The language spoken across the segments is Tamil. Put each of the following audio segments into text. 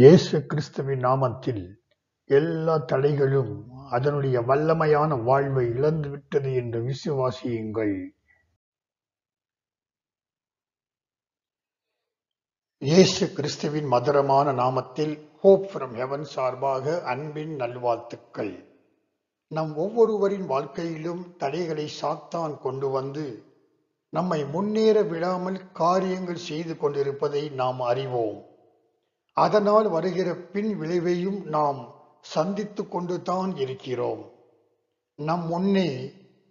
இயேசு கிறிஸ்துவின் நாமத்தில் எல்லா தடைகளும் அதனுடைய வல்லமையான வாழ்வை இழந்துவிட்டது என்று விசுவாசியுங்கள். இயேசு கிறிஸ்துவின் மதுரமான நாமத்தில் ஹோப் ஃப்ரம் ஹெவன் சார்பாக அன்பின் நல்வாழ்த்துக்கள். நம் ஒவ்வொருவரின் வாழ்க்கையிலும் தடைகளை சாத்தான் கொண்டு வந்து நம்மை முன்னேற விடாமல் காரியங்கள் செய்து கொண்டிருப்பதை நாம் அறிவோம். அதனால் வருகிற பின் விளைவையும் நாம் சந்தித்து கொண்டு தான் இருக்கிறோம். நம் முன்னே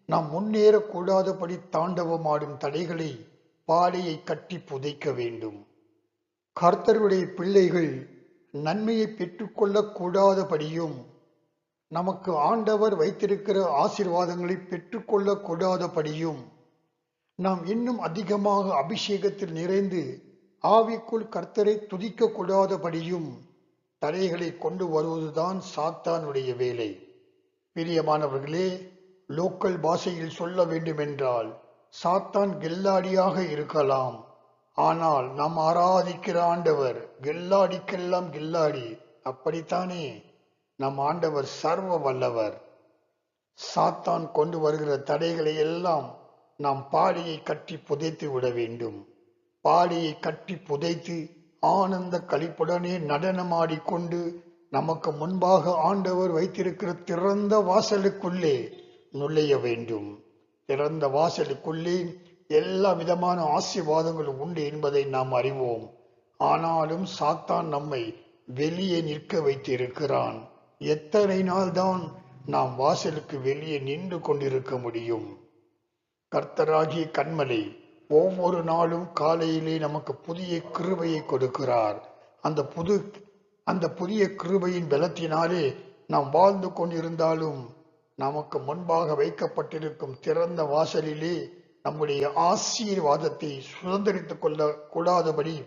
நாம் முன்னேறக்கூடாதபடி தாண்டவமாடும் தடைகளை பாடையை கட்டி புதைக்க வேண்டும். கர்த்தருடைய பிள்ளைகள் நன்மையை பெற்றுக்கொள்ளக்கூடாதபடியும் நமக்கு ஆண்டவர் வைத்திருக்கிற ஆசீர்வாதங்களை பெற்றுக்கொள்ளக்கூடாதபடியும் நாம் இன்னும் அதிகமாக அபிஷேகத்தில் நிறைந்து ஆவிக்குள் கர்த்தரை துதிக்க கூடாதபடியும் தடைகளை கொண்டு வருவதுதான் சாத்தானுடைய வேலை. பிரியமானவர்களே லோக்கல் பாஷையில் சொல்ல வேண்டுமென்றால் சாத்தான் கெல்லாடியாக இருக்கலாம். ஆனால் நாம் ஆராதிக்கிற ஆண்டவர் கெல்லாடிக்கெல்லாம் கில்லாடி. அப்படித்தானே? நம் ஆண்டவர் சர்வ வல்லவர் சாத்தான் கொண்டு வருகிற தடைகளை எல்லாம் நாம் பாடியை கட்டி புதைத்து விட வேண்டும். பாடியை கட்டி புதைத்து ஆனந்த கழிப்புடனே நடனமாடிக்கொண்டு நமக்கு முன்பாக ஆண்டவர் வைத்திருக்கிற திறந்த வாசலுக்குள்ளே நுழைய வேண்டும். திறந்த வாசலுக்குள்ளே எல்லா விதமான ஆசீர்வாதங்களும் உண்டு என்பதை நாம் அறிவோம். ஆனாலும் சாத்தான் நம்மை வெளியே நிற்க வைத்திருக்கிறான். எத்தனை நாள்தான் நாம் வாசலுக்கு வெளியே நின்று கொண்டிருக்க முடியும்? கர்த்தராகிய கண்மலை ஒவ்வொரு நாளும் காலையிலே நமக்கு புதிய கிருபையை கொடுக்கிறார். அந்த புது அந்த புதிய கிருபையின் பலத்தினாலே நாம் வாழ்ந்து கொண்டிருந்தாலும் நமக்கு முன்பாக வைக்கப்பட்டிருக்கும் திறந்த வாசலிலே நம்முடைய ஆசீர்வாதத்தை சுதந்திரித்துக் கொள்ள கூடாதபடி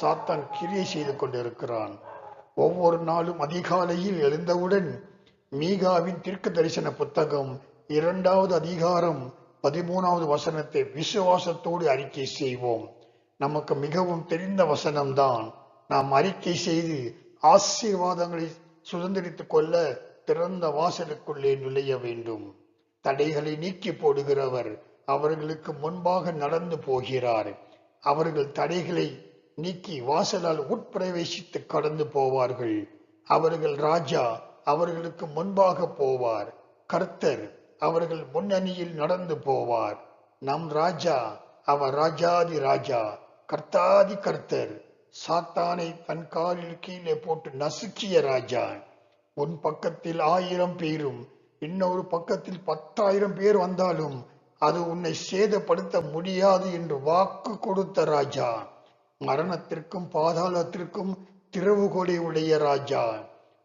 சாத்தான் கிரியை செய்து கொண்டிருக்கிறான். ஒவ்வொரு நாளும் அதிகாலையில் எழுந்தவுடன் மீகாவின் தீர்க்க தரிசன புத்தகம் இரண்டாவது அதிகாரம் பதிமூணாவது வசனத்தை விசுவாசத்தோடு அறிக்கை செய்வோம். நமக்கு மிகவும் தெரிந்த வசனம்தான். நாம் அறிக்கை செய்து ஆசீர்வாதங்களை சுதந்திரித்துக் கொள்ள திறந்த வாசலுக்குள்ளே நுழைய வேண்டும். தடைகளை நீக்கி போடுகிறவர் அவர்களுக்கு முன்பாக நடந்து போகிறார். அவர்கள் தடைகளை நீக்கி வாசலால் உட்பிரவேசித்து கடந்து போவார்கள். அவர்கள் ராஜா அவர்களுக்கு முன்பாக போவார். கர்த்தர் அவர்கள் முன்னணியில் நடந்து போவார். நம் ராஜா அவர் ராஜாதி ராஜா கர்த்தாதி கர்த்தர் சாத்தானை தன் காலில் கீழே போட்டு நசுக்கிய ராஜா. உன் பக்கத்தில் ஆயிரம் பேரும் இன்னொரு பக்கத்தில் பத்தாயிரம் பேர் வந்தாலும் அது உன்னை சேதப்படுத்த முடியாது என்று வாக்கு கொடுத்த ராஜா. மரணத்திற்கும் பாதாளத்திற்கும் திறவுகொலை உடைய ராஜா.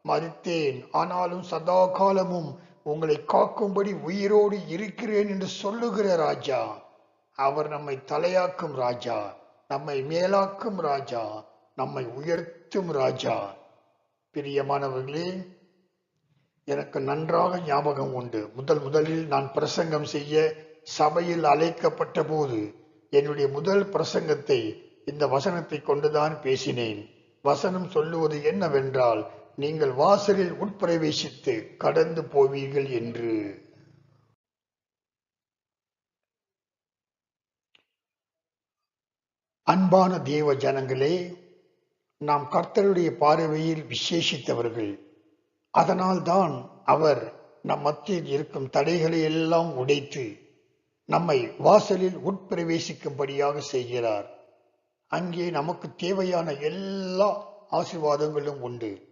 மறித்தேன் ஆனாலும் சதா காலமும் உங்களை காக்கும்படி உயிரோடு இருக்கிறேன் என்று சொல்லுகிற ராஜா. அவர் நம்மை தலையாக்கும் ராஜா நம்மை மேலாக்கும் ராஜா நம்மை உயர்த்தும் ராஜா. பிரியமானவர்களே எனக்கு நன்றாக ஞாபகம் உண்டு. முதல் முதலில் நான் பிரசங்கம் செய்ய சபையில் அழைக்கப்பட்ட போது என்னுடைய முதல் பிரசங்கத்தை இந்த வசனத்தை கொண்டுதான் பேசினேன். வசனம் சொல்லுவது என்னவென்றால் நீங்கள் வாசலில் உட்பிரவேசித்து கடந்து போவீர்கள் என்று. அன்பான தேவ ஜனங்களே நாம் கர்த்தருடைய பார்வையில் விசேஷித்தவர்கள். அதனால்தான் அவர் நம் மத்தியில் இருக்கும் தடைகளை எல்லாம் உடைத்து நம்மை வாசலில் உட்பிரவேசிக்கும்படியாக செய்கிறார். அங்கே நமக்கு தேவையான எல்லா ஆசீர்வாதங்களும் உண்டு.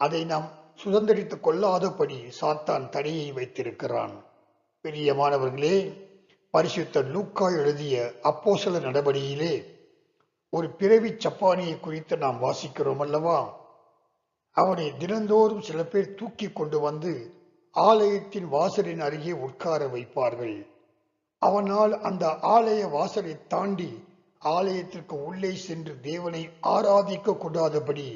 அதை நாம் சுதந்திரித்துக் கொள்ளாதபடி சாத்தான் தடையை வைத்திருக்கிறான். பெரியமானவர்களே பரிசுத்த லூக்கா எழுதிய அப்போசல நடபடியிலே ஒரு பிறவி சப்பானியை குறித்து நாம் வாசிக்கிறோம் அல்லவா? அவனை தினந்தோறும் சில பேர் தூக்கி கொண்டு வந்து ஆலயத்தின் வாசலின் அருகே உட்கார வைப்பார்கள். அவனால் அந்த ஆலய வாசலை தாண்டி ஆலயத்திற்கு உள்ளே சென்று தேவனை ஆராதிக்க கூடாதபடி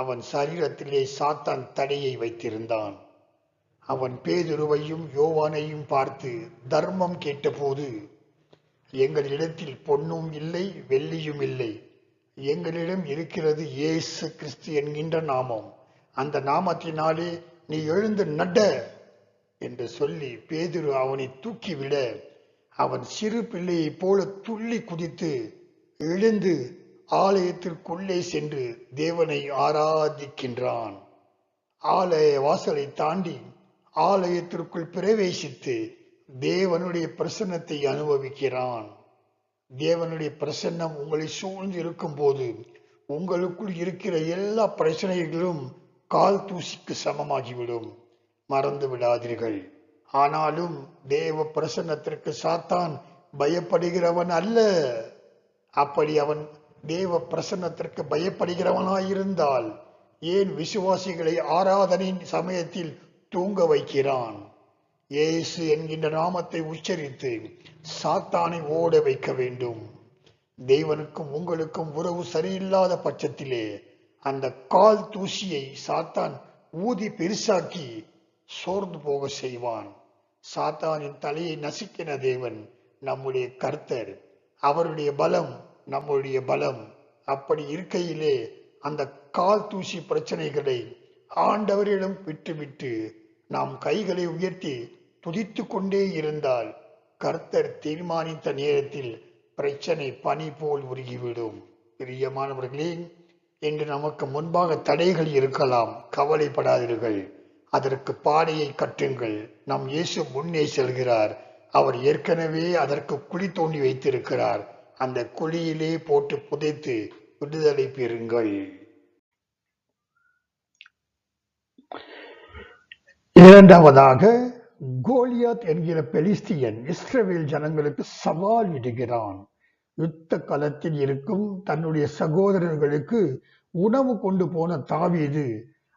அவன் சரீரத்திலே சாத்தான் தடையை வைத்திருந்தான். அவன் பேதுருவையும் யோவானையும் பார்த்து தர்மம் கேட்டபோது எங்களிடத்தில் பொன்னும் இல்லை வெள்ளியும் இல்லை. எங்களிடம் இருக்கிறது இயேசு கிறிஸ்து என்கின்ற நாமம். அந்த நாமத்தினாலே நீ எழுந்து நட என்று சொல்லி பேதுரு அவனை தூக்கிவிட அவன் சிறு பிள்ளையைப் போல துள்ளி குதித்து எழுந்து ஆலயத்திற்குள்ளே சென்று தேவனை ஆராதிக்கின்றான். ஆலய வாசலை தாண்டி ஆலயத்திற்குள் பிரவேசித்து தேவனுடைய பிரசன்னத்தை அனுபவிக்கிறான். தேவனுடைய பிரசன்னம் உங்களை சூழ்ந்து இருக்கும் போது உங்களுக்குள் இருக்கிற எல்லா பிரச்சனைகளும் கால் தூசிக்கு சமமாகிவிடும். மறந்து விடாதீர்கள். ஆனாலும் தேவ பிரசன்னத்திற்கு சாத்தான் பயப்படுகிறவன் அல்ல. அப்படி அவன் தேவ பிரசன்னத்திற்கு பயப்படுகிறவனாயிருந்தால் ஏன் விசுவாசிகளை ஆராதனையின் சமயத்தில் தூங்க வைக்கிறான்? ஏசு என்கின்ற நாமத்தை உச்சரித்து சாத்தானை ஓட வைக்க வேண்டும். தேவனுக்கும் உங்களுக்கும் உறவு சரியில்லாத பட்சத்திலே அந்த கால் தூசியை சாத்தான் ஊதி பெருசாக்கி சோர்ந்து போக செய்வான். சாத்தானின் தலையை நசுக்கின தேவன் நம்முடைய கர்த்தர். அவருடைய பலம் நம்முடைய பலம். அப்படி இருக்கையிலே அந்த கால் தூசி பிரச்சனைகளை ஆண்டவரிடம் விட்டுவிட்டு நாம் கைகளை உயர்த்தி துதித்து கொண்டே இருந்தால் கர்த்தர் தீர்மானித்த நேரத்தில் பிரச்சனை பனி போல் உருகிவிடும். பிரியமானவர்களே என்று நமக்கு முன்பாக தடைகள் இருக்கலாம். கவலைப்படாதீர்கள். அதற்கு பாடையை கட்டுங்கள். நம் இயேசு முன்னே செல்கிறார். அவர் ஏற்கனவே அதற்கு குழி தோண்டி வைத்திருக்கிறார். அந்த குழியிலே போட்டு புதைத்து விடுதலை பெறுங்கள். இரண்டாவதாக கோலியாத் என்கிற பெலிஸ்தியன் இஸ்ரேல் ஜனங்களுக்கு சவால் விடுகிறான். யுத்த களத்தில் இருக்கும் தன்னுடைய சகோதரர்களுக்கு உணவு கொண்டு போன தாவீது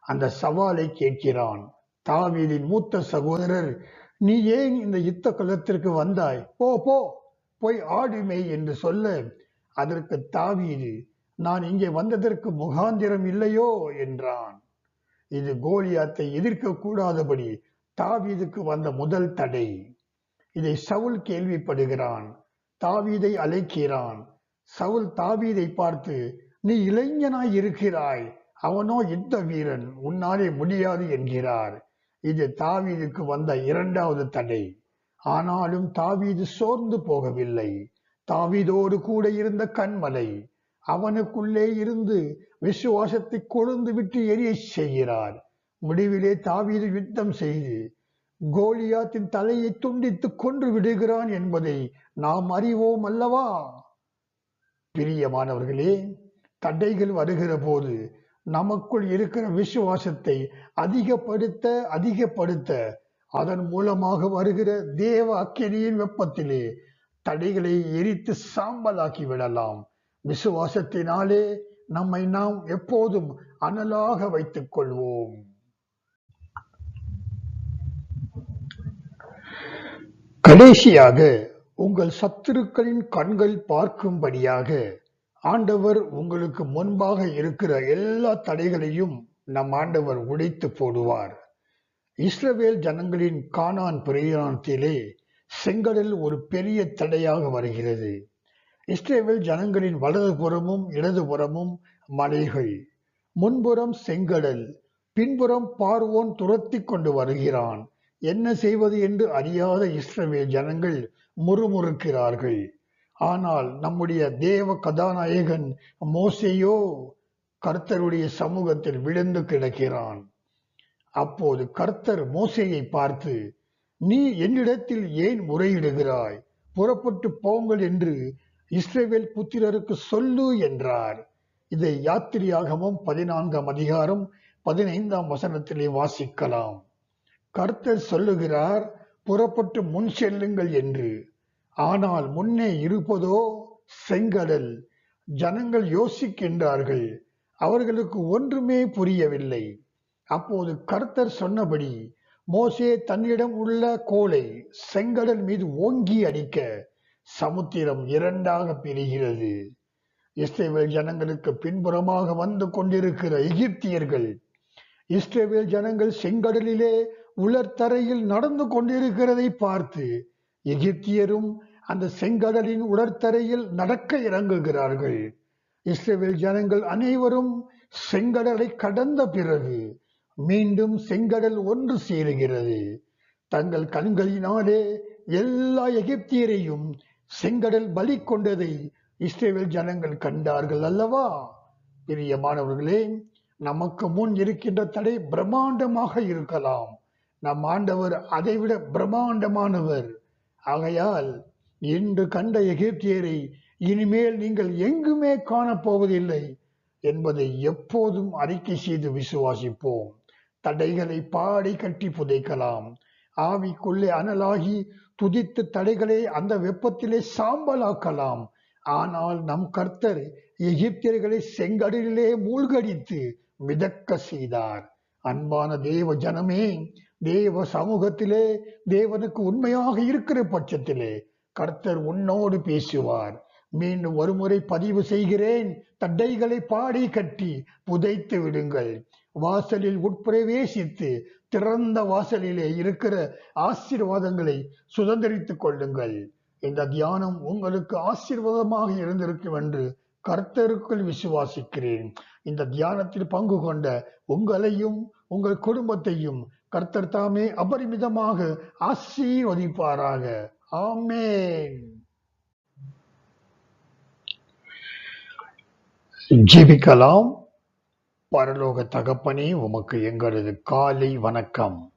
அந்த சவாலை கேட்கிறான். தாவீதின் மூத்த சகோதரர் நீ ஏன் இந்த யுத்த களத்திற்கு வந்தாய்? போ போ போய் ஆடுமை என்று சொல்ல அதற்கு தாவீது நான் இங்கே வந்ததற்கு முகாந்திரம் இல்லையோ? என்றான். இது கோலியாத்தை எதிர்க்க கூடாதபடி தாவீதுக்கு வந்த முதல் தடை. இதை சவுல் கேள்விப்படுகிறான். தாவீதை அழைக்கிறான். சவுல் தாவீதை பார்த்து நீ இளைஞனாய் இருக்கிறாய். அவனோ யுத்த வீரன். உன்னாலே முடியாது என்கிறார். இது தாவீதுக்கு வந்த இரண்டாவது தடை. ஆனாலும் தாவீது சோர்ந்து போகவில்லை. தாவீதோடு கூட இருந்த கண்மலை அவனுக்குள்ளே இருந்து விசுவாசத்தை கொழுந்து விட்டு எரிய செய்கிறார். முடிவிலே தாவீது யுத்தம் செய்து கோலியாத்தின் தலையை துண்டித்து கொன்று விடுகிறான் என்பதை நாம் அறிவோம் அல்லவா? பிரியமானவர்களே தடைகள் வருகிற போது நமக்குள் இருக்கிற விசுவாசத்தை அதிகப்படுத்த அதிகப்படுத்த அதன் மூலமாக வருகிற தேவ அக்கினியின் வெப்பத்திலே தடைகளை எரித்து சாம்பலாக்கி விடலாம். விசுவாசத்தினாலே நம்மை நாம் எப்போதும் அனலாக வைத்துக் கொள்வோம். கடைசியாக உங்கள் சத்துருக்களின் கண்கள் பார்க்கும்படியாக ஆண்டவர் உங்களுக்கு முன்பாக இருக்கிற எல்லா தடைகளையும் நம் ஆண்டவர் உடைத்து போடுவார். இஸ்ரவேல் ஜனங்களின் கானான் பிரயாணத்திலே செங்கடல் ஒரு பெரிய தடையாக வருகிறது. இஸ்ரேவேல் ஜனங்களின் வலதுபுறமும் இடதுபுறமும் மலைகள். முன்புறம் செங்கடல் பின்புறம் பார்வோன் துரத்தி கொண்டு வருகிறான். என்ன செய்வது என்று அறியாத இஸ்ரவேல் ஜனங்கள் முறுமுறுக்கிறார்கள். ஆனால் நம்முடைய தேவ கதாநாயகன் மோசையோ கர்த்தருடைய சமூகத்தில் விழுந்து கிடக்கிறான். அப்போது கர்த்தர் மோசையை பார்த்து நீ என்னிடத்தில் ஏன் முறையிடுகிறாய்? புறப்பட்டு போங்கள் என்று இஸ்ரேவேல் புத்திரருக்கு சொல்லு என்றார். இதை யாத்திரியாகமும் பதினான்காம் அதிகாரம் பதினைந்தாம் வசனத்திலே வாசிக்கலாம். கர்த்தர் சொல்லுகிறார் புறப்பட்டு முன் செல்லுங்கள் என்று. ஆனால் முன்னே இருப்பதோ? செங்கடல். ஜனங்கள் யோசிக்கின்றார்கள். அவர்களுக்கு ஒன்றுமே புரியவில்லை. அப்போது கர்த்தர் சொன்னபடி மோசே தன்னிடம் உள்ள கோலை செங்கடல் மீது ஓங்கி அடிக்க சமுத்திரம் இரண்டாக பிரிகிறது. இஸ்ரேவேல் ஜனங்களுக்கு பின்புறமாக வந்து கொண்டிருக்கிற எகிப்தியர்கள் இஸ்ரேவேல் ஜனங்கள் செங்கடலிலே உலர்த்தரையில் நடந்து கொண்டிருக்கிறதை பார்த்து எகிப்தியரும் அந்த செங்கடலின் உலர்த்தரையில் நடக்க இறங்குகிறார்கள். இஸ்ரேவேல் ஜனங்கள் அனைவரும் செங்கடலை கடந்த பிறகு மீண்டும் செங்கடல் ஒன்று சேருகிறது. தங்கள் கண்களினாலே எல்லா எகிப்தியரையும் செங்கடல் பலி கொண்டதை இஸ்ரேல் ஜனங்கள் கண்டார்கள் அல்லவா? பிரியமானவர்களே நமக்கு முன் இருக்கின்ற தடை பிரம்மாண்டமாக இருக்கலாம். நம் ஆண்டவர் அதைவிட பிரம்மாண்டமானவர். ஆகையால் இன்று கண்ட எகிப்தியரை இனிமேல் நீங்கள் எங்குமே காணப்போவதில்லை என்பதை எப்போதும் அறிக்கை செய்து விசுவாசிப்போம். தடைகளை பாடி கட்டி புதைக்கலாம். ஆவிக்குள்ளே அனலாகி துதித்து தடைகளை அந்த வெப்பத்திலே சாம்பலாக்கலாம். ஆனால் நம் கர்த்தர் எகிப்தியர்களை செங்கடலிலே மூழ்கடித்து மிதக்க செய்தார். அன்பான தேவ ஜனமே தேவ சமூகத்திலே தேவனுக்கு உண்மையாக இருக்கிற பட்சத்திலே கர்த்தர் உன்னோடு பேசுவார். மீண்டும் ஒருமுறை பதிவு செய்கிறேன் தட்டைகளை பாடி கட்டி புதைத்து விடுங்கள். வாசலில் உட்பிரவேசித்து திறந்த வாசலிலே இருக்கிற ஆசீர்வாதங்களை சுதந்திரித்துக் கொள்ளுங்கள். இந்த தியானம் உங்களுக்கு ஆசீர்வாதமாக இருந்திருக்கும் என்று கர்த்தருக்குள் விசுவாசிக்கிறேன். இந்த தியானத்தில் பங்கு கொண்ட உங்களையும் உங்கள் குடும்பத்தையும் கர்த்தர் தாமே அபரிமிதமாக ஆசீர்வதிப்பாராக. ஆமேன். ஜீவிக்கலாம் பரலோக தகப்பனே உமக்கு எங்களது காலை வணக்கம்.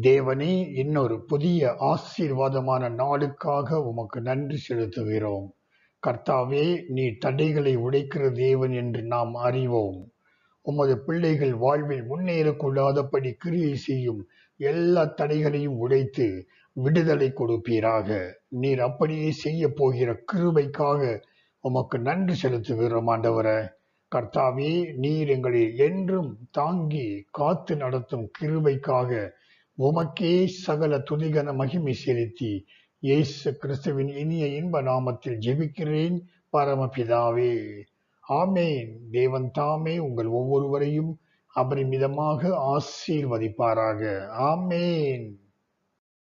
தேவனே இன்னொரு புதிய ஆசீர்வாதமான நாளுக்காக உமக்கு நன்றி செலுத்துகிறோம். கர்த்தாவே நீ தடைகளை உடைக்கிற தேவன் என்று நாம் அறிவோம். உமது பிள்ளைகள் வாழ்வில் முன்னேறக்கூடாதபடி கிரியை செய்யும் எல்லா தடைகளையும் உடைத்து விடுதலை கொடுப்பீராக. நீர் அப்படியே செய்ய போகிற கிருபைக்காக உமக்கு நன்றி செலுத்துகிறோம் ஆண்டவரை. கர்த்தாவே நீர் எங்களை என்றும் தாங்கி காத்து நடத்தும் கிருபைக்காக உமக்கே சகல துதிகன மகிமை செலுத்தி இயேசு கிறிஸ்துவின் இனிய இன்ப நாமத்தில் ஜெபிக்கிறேன் பரமபிதாவே. ஆமேன். தேவன் தாமே உங்கள் ஒவ்வொருவரையும் அபரிமிதமாக ஆசீர்வதிப்பாராக. ஆமேன்.